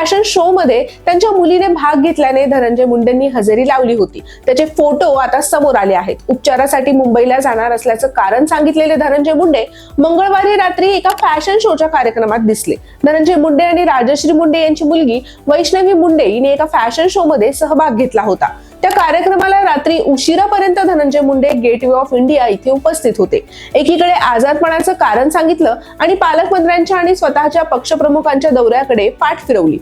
Fashion show मध्ये त्यांच्या मुलीने भाग घेतल्याने धनंजय मुंडेंनी हजेरी लावली होती. त्याचे फोटो आता समोर आले आहेत. उपचारासाठी मुंबईला जाणार असल्याचं कारण सांगितलेले धनंजय मुंडे मंगळवारी रात्री एका फॅशन शोच्या कार्यक्रमात दिसले. धनंजय मुंडे आणि राजश्री मुंडे यांची मुलगी वैष्णवी मुंडे हिने एका फॅशन शो मध्ये सहभाग घेतला होता. त्या कार्यक्रमाला रात्री उशिरापर्यंत Dhananjay Munde gateway of India इथे उपस्थित होते. एकीकडे आजारपणाचं कारण सांगितलं आणि पालकमंत्र्यांच्या आणि स्वतःच्या पक्षप्रमुखांच्या दौऱ्याकडे पाठ फिरवली.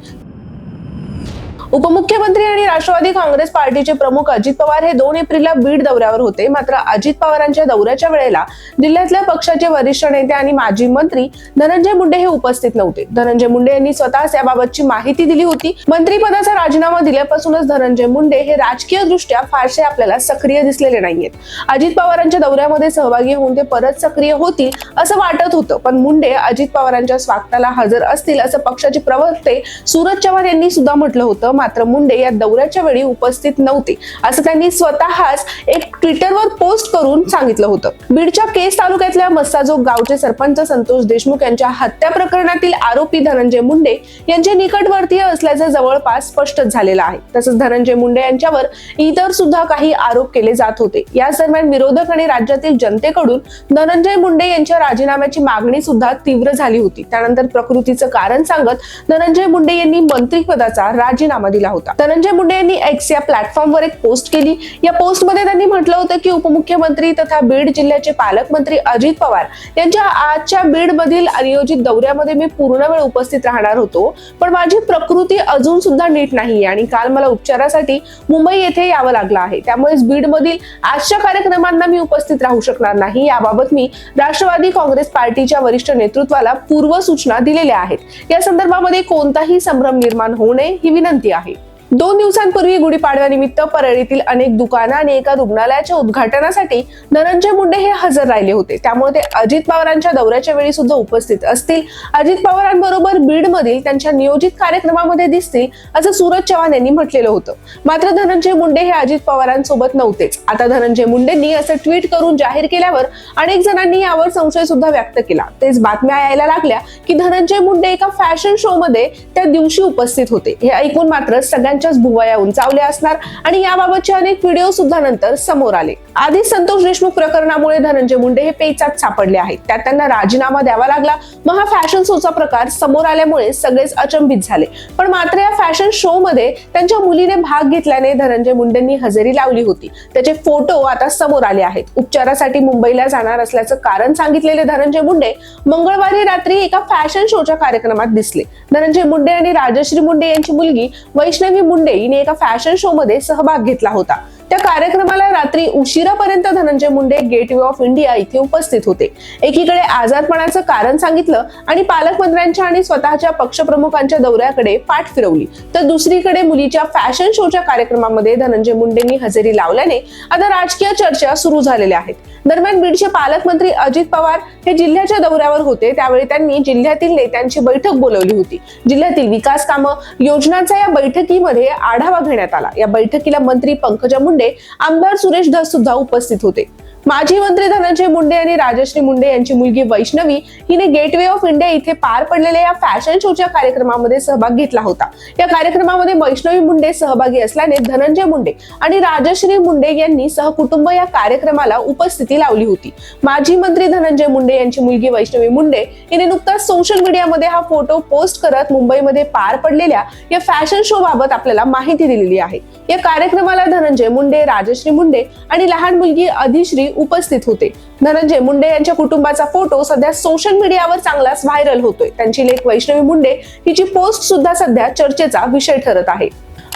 उपमुख्यमंत्री आणि राष्ट्रवादी काँग्रेस पार्टीचे प्रमुख अजित पवार हे दोन एप्रिलला बीड दौऱ्यावर होते. मात्र अजित पवारांच्या दौऱ्याच्या वेळेला जिल्ह्यातल्या पक्षाचे वरिष्ठ नेते आणि माजी मंत्री धनंजय मुंडे हे उपस्थित नव्हते. धनंजय मुंडे यांनी स्वतःच याबाबतची माहिती दिली होती. मंत्रीपदाचा राजीनामा दिल्यापासूनच धनंजय मुंडे हे राजकीय दृष्ट्या फारसे आपल्याला सक्रिय दिसलेले नाहीयेत. अजित पवारांच्या दौऱ्यामध्ये सहभागी होऊन ते परत सक्रिय होतील असं वाटत होतं. पण मुंडे अजित पवारांच्या स्वागताला हजर असतील असं पक्षाचे प्रवक्ते सूरज चव्हाण यांनी सुद्धा म्हटलं होतं. मात्र मुंडे या दौऱ्याच्या वेळी उपस्थित नव्हते. असं त्यांनी स्वतःच एक ट्विटरवर पोस्ट करून सांगितलं होतं. बीडच्या केस तालुक्यातल्या मस्साजोग गावचे सरपंच संतोष देशमुख यांच्या हत्या प्रकरणातील आरोपी धनंजय मुंडे यांचे निकटवर्तीय असल्याचं जवळपास स्पष्ट झालेलं आहे. तसंच धनंजय मुंडे यांच्यावर इतर सुद्धा काही आरोप केले जात होते. याच दरम्यान विरोधक आणि राज्यातील जनतेकडून धनंजय मुंडे यांच्या राजीनाम्याची मागणी सुद्धा तीव्र झाली होती. त्यानंतर प्रकृतीचं कारण सांगत धनंजय मुंडे यांनी मंत्रिपदाचा राजीनामा दिला होता. धनंजय मुंडे यांनी एक्स या प्लॅटफॉर्मवर एक पोस्ट केली. या पोस्टमध्ये त्यांनी म्हटलं होतं की उपमुख्यमंत्री तथा बीड जिल्ह्याचे पालकमंत्री अजित पवार यांच्या आजच्या बीड मधील अनियोजित दौऱ्यामध्ये मी पूर्ण वेळ उपस्थित राहणार होतो. पण माझी प्रकृती अजून सुद्धा नीट नाही आणि काल मला उपचारासाठी मुंबई येथे यावं लागलं आहे. त्यामुळेच बीड मधील आजच्या कार्यक्रमांना मी उपस्थित राहू शकणार नाही. याबाबत मी राष्ट्रवादी काँग्रेस पार्टीच्या वरिष्ठ नेतृत्वाला पूर्व सूचना दिलेल्या आहेत. या संदर्भामध्ये कोणताही संभ्रम निर्माण होऊ नये ही विनंती आहे. viaje. दोन दिवसांपूर्वी गुढीपाडव्यानिमित्त परळीतील अनेक दुकानं आणि एका रुग्णालयाच्या उद्घाटनासाठी धनंजय मुंडे हे हजर राहिले होते. त्यामुळे ते अजित पवारांच्या दौऱ्याच्या वेळी सुद्धा उपस्थित असतील. अजित पवारांबरोबर बीडमधील त्यांच्या नियोजित कार्यक्रमामध्ये दिसतील असं सूरज चव्हाण यांनी म्हटलेलं होतं. मात्र धनंजय मुंडे हे अजित पवारांसोबत नव्हतेच. आता धनंजय मुंडेंनी असं ट्विट करून जाहीर केल्यावर अनेक जणांनी यावर संशय सुद्धा व्यक्त केला. तेच बातम्या यायला लागल्या की धनंजय मुंडे एका फॅशन शो मध्ये त्या दिवशी उपस्थित होते. हे ऐकून मात्र त्यांच्याच भुवया उंचावल्या असणार आणि याबाबतचे अनेक व्हिडिओ सुद्धा नंतर समोर आले. आधी संतोष देशमुख प्रकरणामुळे धनंजय मुंडे हे पेचात सापडले आहेत. त्यात त्यांना राजीनामा द्यावा लागला. मग हा फॅशन शोचा प्रकार समोर आल्यामुळे सगळेच अचंबित झाले. पण मात्र या फॅशन शो मध्ये त्यांच्या मुलीने भाग घेतल्याने धनंजय मुंडेंनी हजेरी लावली होती. त्याचे फोटो आता समोर आले आहेत. उपचारासाठी मुंबईला जाणार असल्याचं कारण सांगितलेले धनंजय मुंडे मंगळवारी रात्री एका फॅशन शोच्या कार्यक्रमात दिसले. धनंजय मुंडे आणि राजश्री मुंडे यांची मुलगी वैष्णवी मुंडे हिने एका फॅशन शो मध्ये सहभाग घेतला होता. त्या कार्यक्रमाला रात्री उशिरापर्यंत Dhananjay Munde gateway of India इथे उपस्थित होते. एकीकडे आजारपणाचं कारण सांगितलं आणि पालकमंत्र्यांच्या आणि स्वतःच्या पक्षप्रमुखांच्या दौऱ्याकडे पाठ फिरवली. तर दुसरीकडे मुलीच्या फॅशन शोच्या कार्यक्रमामध्ये धनंजय मुंडेंनी हजेरी लावल्याने आता राजकीय चर्चा सुरू झालेल्या आहेत. दरम्यान बीडचे पालकमंत्री अजित पवार हे जिल्ह्याच्या दौऱ्यावर होते. त्यावेळी त्यांनी जिल्ह्यातील नेत्यांची बैठक बोलवली होती. जिल्ह्यातील विकास कामं योजनांचा या बैठकीमध्ये आढावा घेण्यात आला. या बैठकीला मंत्री पंकजा मुंडे आमदार सुरेश धस सुद्धा उपस्थित होते. माजी मंत्री धनंजय मुंडे आणि राजश्री मुंडे यांची मुलगी वैष्णवी हिने गेटवे ऑफ इंडिया इथे पार पडलेल्या या फॅशन शोच्या कार्यक्रमामध्ये सहभाग घेतला होता. या कार्यक्रमामध्ये वैष्णवी मुंडे सहभागी असल्याने धनंजय मुंडे आणि राजश्री मुंडे यांनी सहकुटुंब या कार्यक्रमाला उपस्थिती लावली होती. माजी मंत्री धनंजय मुंडे यांची मुलगी वैष्णवी मुंडे हिने नुकताच सोशल मीडियामध्ये हा फोटो पोस्ट करत मुंबईमध्ये पार पडलेल्या या फॅशन शो बाबत आपल्याला माहिती दिलेली आहे. या कार्यक्रमाला धनंजय मुंडे राजश्री मुंडे आणि लहान मुलगी अधिश्री उपस्थित होते. धनंजय मुंडे यांच्या कुटुंबाचा फोटो सध्या सोशल मीडियावर चांगलाच व्हायरल होतोय. त्यांची लेख वैष्णवी मुंडे हिची पोस्ट सुद्धा सध्या चर्चेचा विषय ठरत आहे.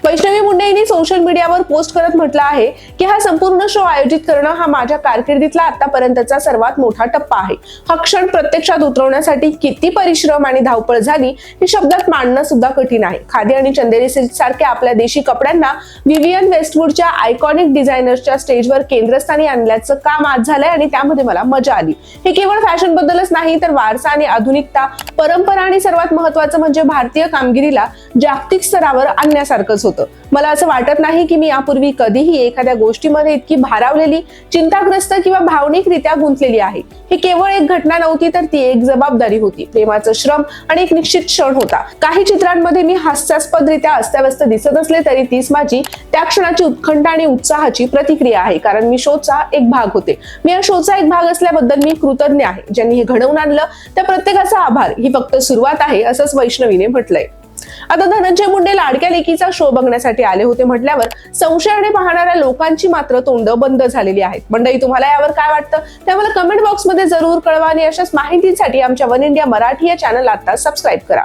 वैष्णवी मुंडे यांनी सोशल मीडियावर पोस्ट करत म्हटलं आहे की हा संपूर्ण शो आयोजित करणं हा माझ्या कारकिर्दीतला आतापर्यंतचा सर्वात मोठा टप्पा आहे. हा क्षण प्रत्यक्षात उतरवण्यासाठी किती परिश्रम आणि धावपळ झाली हे शब्दात मांडणं सुद्धा कठीण आहे. खादी आणि चंदेरी सिल्क सारख्या आपल्या देशी कपड्यांना विवियन वेस्टवूडच्या आयकॉनिक डिझायनर्सच्या स्टेजवर केंद्रस्थानी आणल्याचं काम आज झालंय आणि त्यामध्ये मला मजा आली. हे केवळ फॅशन बद्दलच नाही तर वारसा आणि आधुनिकता परंपरा आणि सर्वात महत्वाचं म्हणजे भारतीय कामगिरीला जागतिक स्तरावर आणण्यासारखंच होतं. होतं. मला असं वाटत नाही की मी यापूर्वी कधीही एखाद्या गोष्टीमध्ये इतकी भारावलेली चिंताग्रस्त किंवा भावनिकरित्या गुंतलेली आहे. ही केवळ एक घटना नव्हती तर ती एक जबाबदारी होती. प्रेमाचं श्रम आणि एक निश्चित क्षण होता. काही चित्रांमध्ये मी हास्यास्पदरित्या अस्ताव्यस्त दिसत असले तरी तीच माझी त्या क्षणाची उत्खंठ आणि उत्साहाची प्रतिक्रिया आहे. कारण मी शोचा एक भाग होते. मी या शोचा एक भाग असल्याबद्दल मी कृतज्ञ आहे. ज्यांनी हे घडवून आणलं त्या प्रत्येकाचा आभार. ही फक्त सुरुवात आहे असंच वैष्णवीने म्हटलंय. आता धनंजय मुंडे लाडक्या लेकीचा शो बघण्यासाठी आले होते म्हटल्यावर संशयाने पाहणाऱ्या लोकांची मात्र तोंड बंद झालेली आहेत. मंडळी तुम्हाला यावर काय वाटतं? ते आम्हाला कमेंट बॉक्समध्ये जरूर कळवा आणि अशाच माहितीसाठी आमच्या वन इंडिया मराठी या चॅनल आता सबस्क्राईब करा.